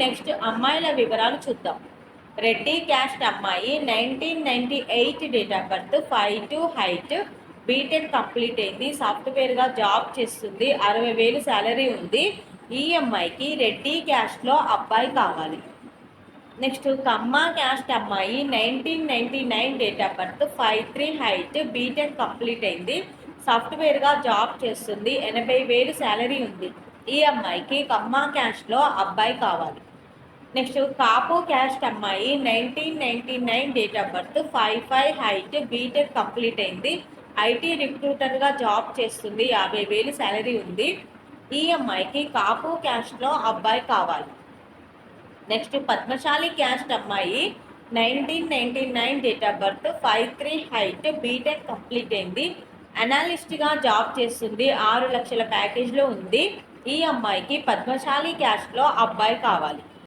Next అమ్మాయిల వివరాలు చూద్దాం. రెడ్డి క్యాస్ట్ అమ్మాయి nineteen ninety eight date of birth five two height BTech complete అయింది సాఫ్ట్వేర్గా జాబ్ చేస్తుంది అరవై వేలు శాలరీ ఉంది. ఈ అమ్మాయికి రెడ్డి క్యాస్ట్లో అబ్బాయి కావాలి. నెక్స్ట్ కమ్మ క్యాస్ట్ అమ్మాయి nineteen ninety nine date of birth five three height BTech complete అయింది సాఫ్ట్వేర్గా జాబ్ చేస్తుంది ఎనభై వేలు శాలరీ ఉంది. ఈ అమ్మాయికి కమ్మా క్యాష్లో అబ్బాయి కావాలి. నెక్స్ట్ కాపు క్యాస్ట్ అమ్మాయి nineteen ninety nine date of birth five five height BTech complete అయింది. ఐటీ రిక్రూటర్గా జాబ్ చేస్తుంది. యాభై వేలు శాలరీ ఉంది. ఈ అమ్మాయికి కాపు క్యాస్ట్లో అబ్బాయి కావాలి. నెక్స్ట్ పద్మశాలి క్యాస్ట్ అమ్మాయి nineteen ninety nine date of birth five three height BTech complete అయింది. అనాలిస్ట్గా జాబ్ చేస్తుంది. ఆరు లక్షల ప్యాకేజ్లో ఉంది. ఈ అమ్మాయికి పద్మశాలి క్యాస్ట్లో అబ్బాయి కావాలి.